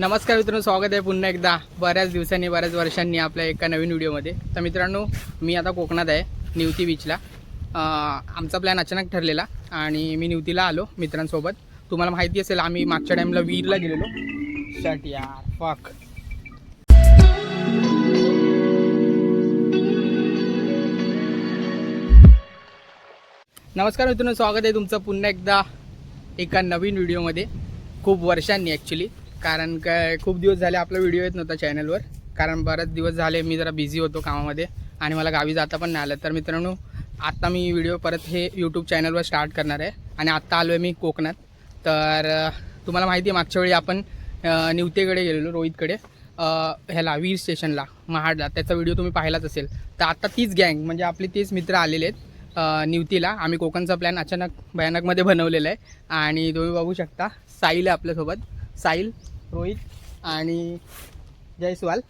नमस्कार मित्रांनो स्वागत आहे पुन्हा एकदा. बऱ्याच दिवसांनी बऱ्याच वर्षांनी आपल्या एका नवीन व्हिडिओमध्ये. तर मित्रांनो मी आता कोकणात आहे निवती बीचला आमचा प्लॅन अचानक ठरलेला आणि मी निवतीला आलो मित्रांसोबत. तुम्हाला माहिती असेल आम्ही मागच्या टाईमला वीरला गेलेलो. शट यार फक नमस्कार मित्रांनो स्वागत आहे तुमचं पुन्हा एकदा एका नवीन व्हिडिओमध्ये. खूप वर्षांनी ॲक्च्युली कारण काय खूप दिवस झाले आपला व्हिडिओ येत नव्हता चॅनलवर कारण बरेच दिवस झाले मी जरा बिझी होतो कामामध्ये आणि मला गावी जाता पण नाही आलं. तर मित्रांनो आत्ता मी व्हिडिओ परत हे यूट्यूब चॅनलवर स्टार्ट करणार आहे. आणि आत्ता आलो आहे मी कोकणात. तर तुम्हाला माहिती आहे मागच्या वेळी आपण निवतेकडे गेलेलो रोहितकडे. ह्याला वीर स्टेशनला महाडला. त्याचा व्हिडिओ तुम्ही पाहिलाच असेल. तर आत्ता तीच गँग म्हणजे आपले तेच मित्र आलेले आहेत निवतीला. आम्ही कोकणचा प्लॅन अचानक भयानकमध्ये बनवलेला आहे. आणि तुम्ही बघू शकता साईल आहे आपल्यासोबत. साईल रोहित आणि जयस्वाल.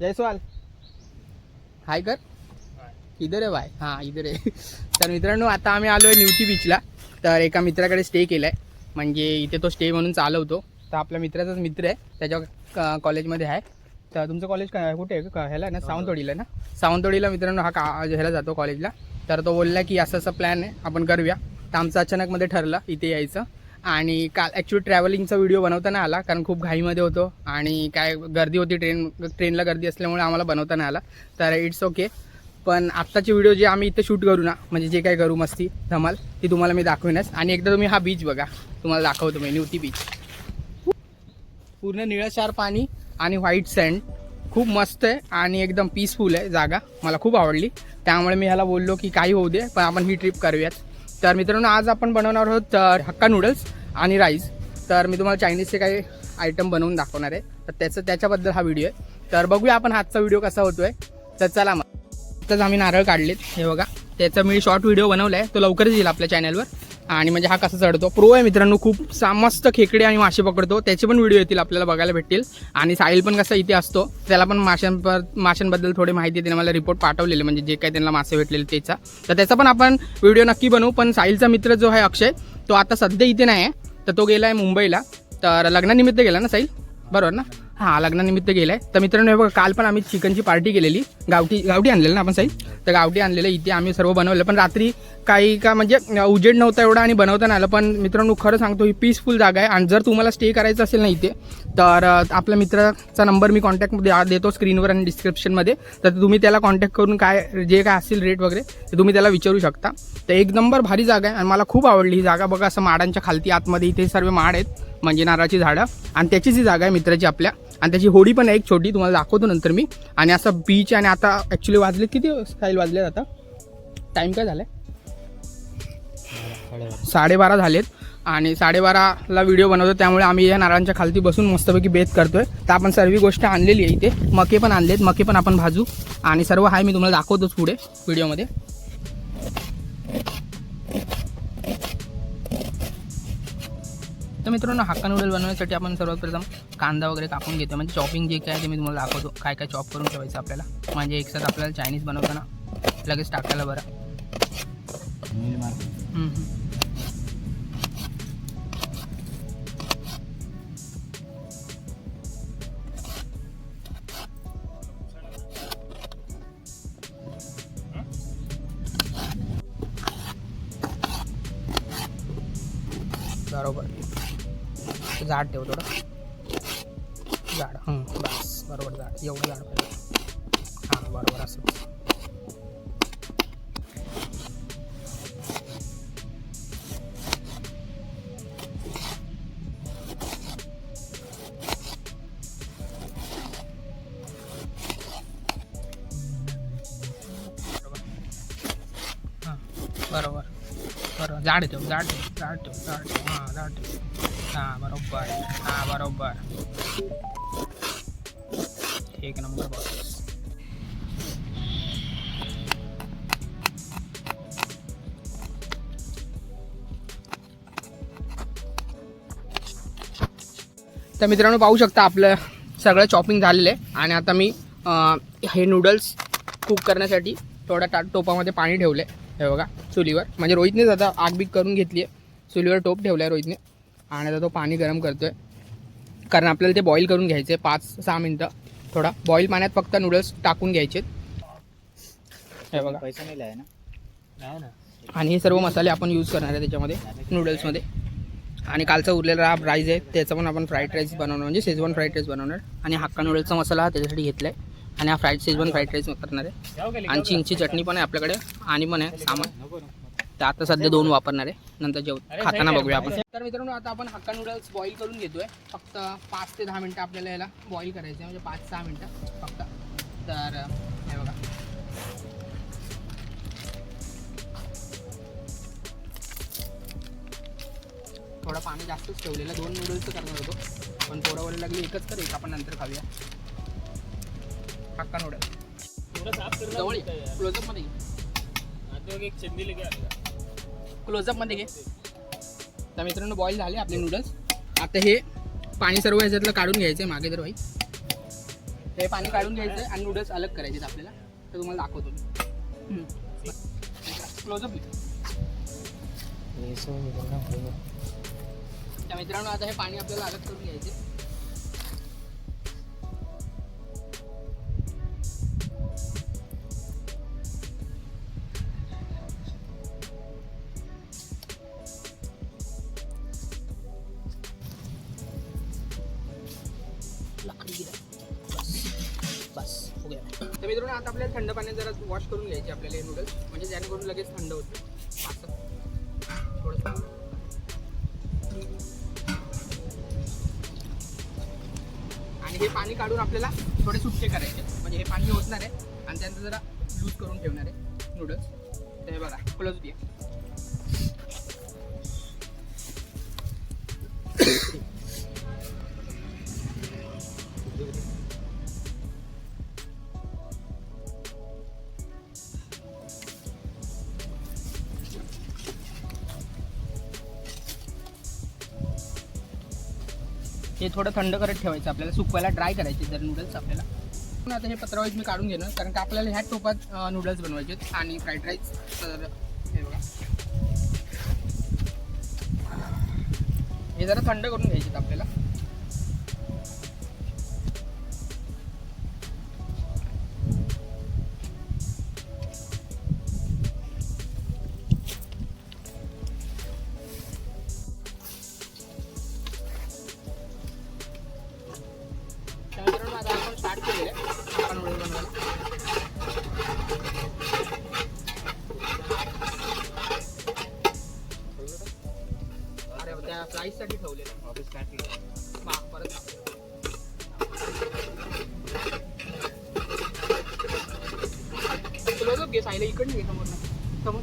जयस्वाल. हाय कर. इधर आहे बाय. हां इधर आहे. तर मित्रांनो आता आम्ही आलो आहे न्यूटी बीचला तर एका मित्राकडे स्टे केला आहे म्हणजे इथे तो स्टे म्हणून चालवतो. तर आपल्या मित्राचाच मित्र आहे. त्याच्या क- कॉलेजमध्ये आहे. तर तुमचं कॉलेज काय कुठे आहे? का ह्याला ना सावंतवाडीला ना? सावंतवाडीला मित्रांनो हा का ह्याला जातो कॉलेजला तर तो बोलला की असं असं प्लॅन आहे. आपण करूया. तर आमचं अचानकमध्ये ठरलं इथे यायचं. आणि काल ॲक्च्युली ट्रॅव्हलिंगचा व्हिडिओ बनवताना आला कारण खूप घाईमध्ये होतो आणि काय गर्दी होती ट्रेन ट्रेनला गर्दी असल्यामुळे आम्हाला बनवताना आला. तर इट्स ओके पण आत्ताचे व्हिडिओ जे आम्ही इथे शूट करू ना म्हणजे जे काय करू मस्ती धमाल ती तुम्हाला मी दाखवेनच. आणि एकदा तुम्ही हा बीच बघा. तुम्हाला दाखवतो मी न्यूती बीच पूर्ण निळशार पाणी आणि व्हाईट सँड खूप मस्त आहे आणि एकदम पीसफुल आहे जागा. मला खूप आवडली. त्यामुळे मी ह्याला बोललो की काही होऊ दे पण आपण ही ट्रिप करूयात. तर मित्रांनो आज आपण बनवणार आहोत हक्का नूडल्स आणि राईस तर मी तुम्हाला चायनीजचे काही आयटम बनवून दाखवणार आहे. तर त्याचं त्याच्याबद्दल हा व्हिडिओ आहे. तर बघूया आपण आजचा व्हिडिओ कसा होतोय. तर चला मग. आत्ताच आम्ही नारळ काढलेत. हे बघा. त्याचा मी शॉर्ट व्हिडिओ बनवला आहे तो लवकरच येईल आपल्या चॅनलवर आणि म्हणजे हा कसा चढतो. प्रो आहे मित्रांनो. खूप सा मस्त खेकडे आणि मासे पकडतो. त्याचे पण व्हिडिओ येतील आपल्याला बघायला भेटतील. आणि साहिल पण कसा इथे असतो. त्याला पण माशांपर माशांबद्दल थोडी माहिती त्याने मला रिपोर्ट पाठवलेले. म्हणजे जे काही त्यांना मासे भेटलेले त्याचा. तर त्याचा पण आपण व्हिडिओ नक्की बनवू. पण साहिलचा मित्र जो आहे अक्षय तो आता सध्या इथे नाही आहे तर तो गेला आहे मुंबईला. तर लग्नानिमित्त गेला ना साईल बरोबर ना? हां लग्नानिमित्त गेलाय. तर मित्रांनो हे बघा काल पण आम्ही चिकनची पार्टी केलेली. गावठी गावठी आणलेलं ना आपण साई? तर गावठी आणलेलं इथे आम्ही सर्व बनवलं. पण रात्री काही का म्हणजे उजेड नव्हता एवढा आणि बनवता नाही आलं. पण मित्रांनो खरं सांगतो ही पीसफुल जागा आहे. आणि जर तुम्हाला स्टे करायचं असेल ना इथे तर आपल्या मित्राचा नंबर मी कॉन्टॅक्टमध्ये देतो स्क्रीनवर आणि डिस्क्रिप्शनमध्ये तर तुम्ही त्याला कॉन्टॅक्ट करून काय जे काय असेल रेट वगैरे ते तुम्ही त्याला विचारू शकता. तर एक नंबर भारी जागा आहे आणि मला खूप आवडली ही जागा. बघा असं माडांच्या खालती आतमध्ये इथे सर्व माड आहेत. म्हणजे नारळाची झाडं आणि त्याची जी जागा आहे मित्राची आपल्या. आणि त्याची होडी पण आहे एक छोटी तुम्हाला दाखवतो नंतर मी. आणि असं बीच आणि आता ॲक्च्युली वाजलेत किती स्टाईल वाजले आता? टाईम काय झालं साडेबारा झालेत. आणि साडेबाराला व्हिडिओ बनवतो त्यामुळे आम्ही या नारळांच्या खालती बसून मस्तपैकी बेत करतोय. तर आपण सर्व गोष्ट आणलेली आहे इथे. मके पण आणलेत मके पण आपण भाजू. आणि सर्व हाय मी तुम्हाला दाखवतोच पुढे व्हिडिओमध्ये तर मित्रांनो हक्का नूडल बनवण्यासाठी आपण सर्वप्रथम कांदा वगैरे कापून घेतो म्हणजे चॉपिंग जे काय आहे ते मी तुम्हाला दाखवतो. काय काय चॉप करून ठेवायचं आपल्याला? म्हणजे एकसाथ आपल्याला चायनीज बनवताना लगेच टाकायला बरं. बरोबर. झाड ठेव थोडं. झाड हं बस बरोबर झाड एवढं जाड पाहिजे. हां बरोबर असं. हां बरोबर. बरोबर. झाड ठेव जाड ठेव झाड ठेव झाड ठेव. हां झाड ठेव. हां बरोबर. हां बरोबर. एक नंबर बस तर मित्रांनो पाहू शकता आपलं सगळं चॉपिंग झालेलं आहे. आणि आता मी हे नूडल्स कुक करण्यासाठी थोड्या टा टोपामध्ये पाणी ठेवलं आहे हे बघा चुलीवर. म्हणजे रोहितनेच आता आग बीग करून घेतली आहे चुलीवर टोप ठेवला आहे रोहितने. आणि आता तो पाणी गरम करतो आहे कारण आपल्याला ते बॉईल करून घ्यायचे पाच सहा मिनटं. थोडा. बॉईल पाण्यात फक्त नूडल्स टाकून घ्यायचे. हे बघा. पैसा नाही लाय ना? नाही ना. आणि हे सर्व मसाले आपण यूज करणार आहे त्याच्यामध्ये नूडल्समध्ये आणि कालचा उरलेला राईस आहे त्याचा पण आपण फ्राईड राईस बनवणार म्हणजे शेजवान फ्राईड राईस बनवणार. आणि हक्का नूडल्सचा मसाला हा त्याच्यासाठी घेतला आहे आणि हा फ्राईड शेजवान फ्राईड राईस करणार आहे. आणि चिंगची चटणी पण आहे आपल्याकडे आणि पण आहे सामान. तर आता सध्या दोन वापरणार आहे. नंतर जेव खाताना बघूया आपण. तर मित्रांनो आता आपण हक्का नूडल्स बॉईल करून घेतोय. फक्त पाच ते दहा मिनटं आपल्याला याला बॉईल करायचं आहे म्हणजे पाच सहा मिनटं फक्त. तर हे बघा. थोडं पाणी जास्तच ठेवलेलं. दोन नूडल्सचं करणार होतो. पण थोडं वेळ लागली एकच कर एक आपण नंतर खाऊया. हक्का नूडल जवळ क्लोजअपमध्ये क्लोजअपमध्ये घे. तर मित्रांनो बॉईल झाले आपले नूडल्स आता हे पाणी सर्व ह्याच्यातलं काढून घ्यायचं आहे मागे तर भाई हे पाणी काढून घ्यायचं आहे आणि नूडल्स अलग करायचे आपल्याला. तर तुम्हाला दाखवतो मी. क्लोजअप तर मित्रांनो आता हे पाणी आपल्याला अलग करून घ्यायचे तर मित्रांनो आता आपल्याला थंड पाण्यात जरा वॉश करून घ्यायचे आपल्याला हे नूडल्स म्हणजे जेणेकरून लगेच थंड होते. असं थोडंसं आणि हे पाणी काढून आपल्याला थोडे सुट्टे करायचे. म्हणजे हे पाणी ओतणार आहे. आणि त्यानंतर जरा लूज करून ठेवणार आहे नूडल्स तर हे बघा क्लोज द्या हे थोडं थंड करत ठेवायचं आपल्याला सुकवायला ड्राय करायचे जर नूडल्स आपल्याला. पण आता हे पत्रावाईज मी काढून घेणार कारण की आपल्याला ह्या टोपात नूडल्स बनवायचे आहेत आणि फ्राईड राईस तर हे बघा. हे जरा थंड करून घ्यायचे आहेत आपल्याला. त्या फ्राईजसाठी ठेवलेलं ऑफिस काय केलं? मा परत क्लोजअप घे सायला इकडनं घे समोर समोर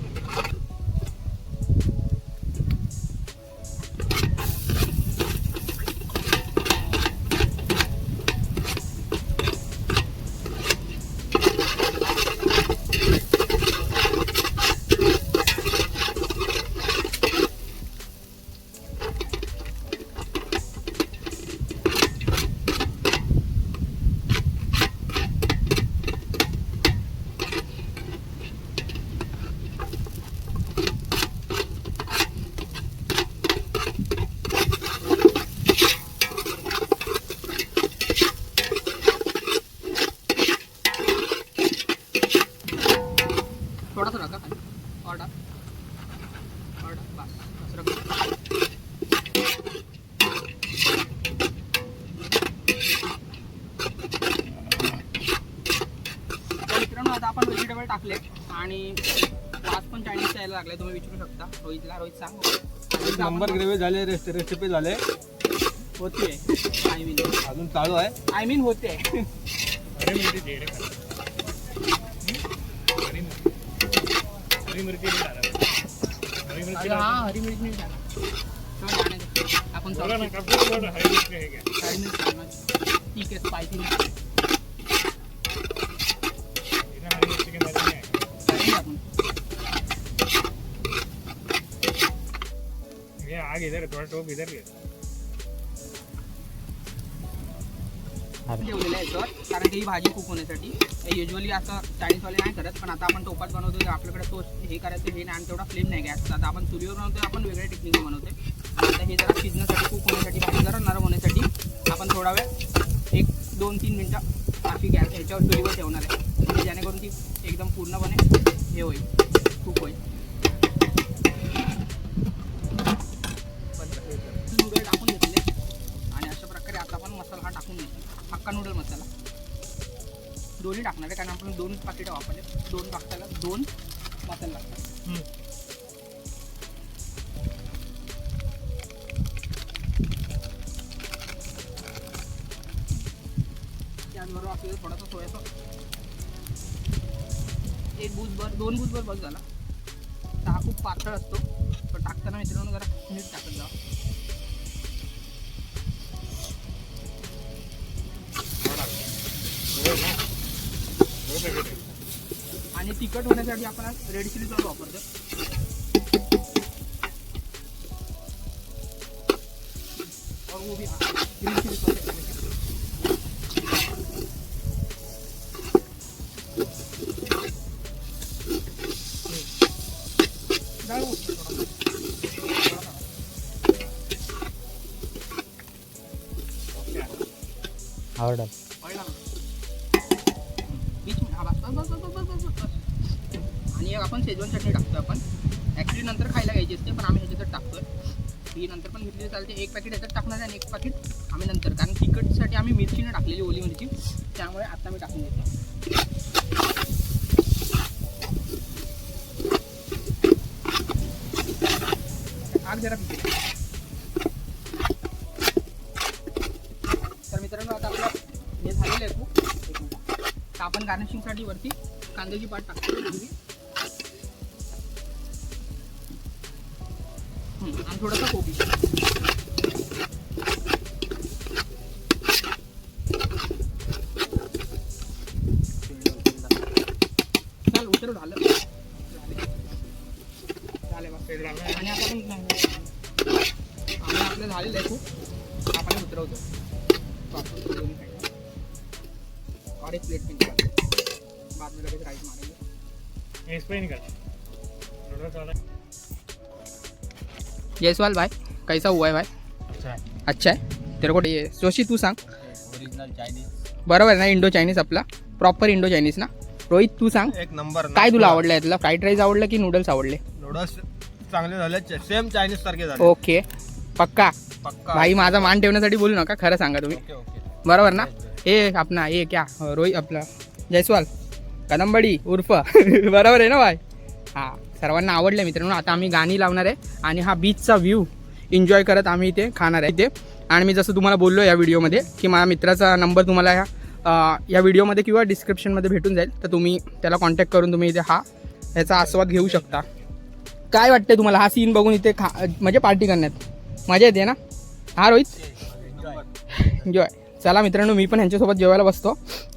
थोडा थोडा का खाली ऑर्डर ऑर्डर बस बस रख तर मित्रांनो आता आपण व्हेजिटेबल टाकले आणि वास पण चायनीज यायला लागले तुम्ही विचारू शकता. रोहितला रोहित सांग. नंबर ग्रेव्ही झाले रेस्ट रेसिपी झाले. होते. आय मीन अजून चालू आहे. आय मीन होते. अरे हरी मिरची नाही टाका. जाणे दे. आपण. ठीक आहे स्पायसी नाही टाकून आपण. आग इधर थोड़ा टोप इधर ठेवलेलं आहे याच्यावर कारण की ही भाजी कुक होण्यासाठी. युजली असं चाळीसवाले नाही करत पण आता आपण टोपात बनवतो आपल्याकडे तो हे करायचं हे नाही आणि तेवढा फ्लेम नाही गॅसचा आता आपण चुलीवर बनवतोय आपण वेगळ्या टेक्निक बनवतोय. आता हे जरा शिजण्यासाठी कुक होण्यासाठी भाजी जरा नरम होण्यासाठी आपण थोडा वेळ एक दोन तीन मिनटं अशी गॅस ह्याच्यावर चुलीवर ठेवणार आहे. म्हणजे जेणेकरून ती एकदम पूर्णपणे हे होईल कुक होईल. हक्का नूडल मसाला. दोन्ही टाकणार आहे कारण आपण दोन पाकिटं वापरले. दोन टाकताना दोन मसाला लागतात. त्याचबरोबर आपल्याला थोडासा सोया सॉस एक बुजभर दोन बुजभर बस झाला. हा खूप पातळ असतो पण टाकताना मित्रांनो जरा मीठ टाकत जा. तिखट होण्यासाठी आपण आज रेड चिली सॉस वापरतो और वो भी ग्रीन चिली सॉस आवडत ऑइल टाक. बीच में- हा, बस, बस, बस, बस, बस, बस, बस, बस. आपण शेजवान चटणी टाकतो आपण. ॲक्च्युली नंतर खायला घ्यायची असते पण आम्ही ह्याच्यातच टाकतो ही नंतर पण घेतली चालते. एक पॅकेट ह्याच्यात टाकणार आहे आणि एक पॅकेट आम्ही नंतर. कारण तिखटसाठी आम्ही मिरचीनं टाकलेली ओली मिरची. त्यामुळे आता मी टाकून देतो आग जरा पिके तर मित्रांनो आता आपलं हे झालेलं आहे खूप. आपण गार्निशिंगसाठी वरती कांद्याची पात टाकतो. आणि थोडासा कोबी. चाल उतर झालं. झाले. आणि आता आपण आणि आपलं झालेलं आहे खूप. आपण उतरवतो. वापरून और एक प्लेट में निकाल बाद में लगेच राईस मारेंगे एक्सप्लेन कर नूडल्स वाला जयसवाल भाई. कैसा हुआ है भाई? अच्छा है. अच्छा है. तेरे को ये जोशी तू सांग. ओरिजिनल चायनीज बरोबर ना इंडो चायनीज आपला. प्रॉपर इंडो चायनीज ना. रोहित तू सांग. एक नंबर काय तुला आवडलं यातलं फ्राईड राईस आवडलं की नूडल्स आवडले? नूडल्स चांगले झाले. सेम चायनीज सारखे झाले. ओके पक्का? पक्का. भाई माझा मान ठेवण्यासाठी बोलू नका. खरं सांगा तुम्ही. ओके ओके बरोबर ना? हे आपला हे क्या? रोहित आपला. जयस्वाल. कदंबडी उर्फ. बरोबर आहे ना भाई? हां. सर्वांना आवडलं मित्रांनो. आता आम्ही गाणी लावणार आहे आणि हा बीचचा व्ह्यू एन्जॉय करत आम्ही इथे खाणार आहे इथे. आणि मी जसं तुम्हाला बोललो या व्हिडिओमध्ये की माझ्या मित्राचा नंबर तुम्हाला ह्या या व्हिडिओमध्ये किंवा डिस्क्रिप्शनमध्ये भेटून जाईल. तर तुम्ही त्याला कॉन्टॅक्ट करून तुम्ही इथे हा याचा आस्वाद घेऊ शकता. काय वाटते तुम्हाला हा सीन बघून इथे खा म्हणजे पार्टी करण्यात? मजा येते ना? हा रोहित? एन्जॉय चला मित्रांनो मी पण ह्यांच्यासोबत जेवायला बसतो.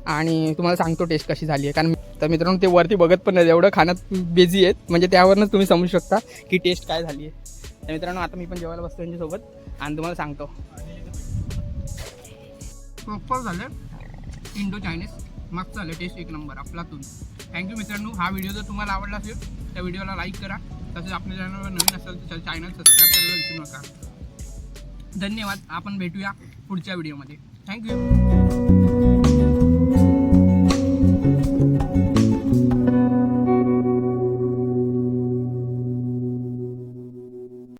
आणि तुम्हाला सांगतो टेस्ट कशी झाली आहे. कारण तर मित्रांनो ते वरती बघत पण नाही एवढं खाण्यात बिझी आहेत. म्हणजे त्यावरच तुम्ही समजू शकता की टेस्ट काय झाली आहे. तर मित्रांनो आता मी पण जेवायला बसतो यांच्यासोबत आणि तुम्हाला सांगतो. प्रॉपर झालं. इंडो चायनीज मस्त झालं टेस्ट एक नंबर आपलातून. थँक्यू मित्रांनो. हा व्हिडिओ जर तुम्हाला आवडला असेल त्या व्हिडिओला लाईक करा. तसेच आपल्या चॅनलवर नवीन असेल तर चॅनल सबस्क्राईब करायला विसरू नका. धन्यवाद. आपण भेटूया पुढच्या व्हिडिओमध्ये Thank you.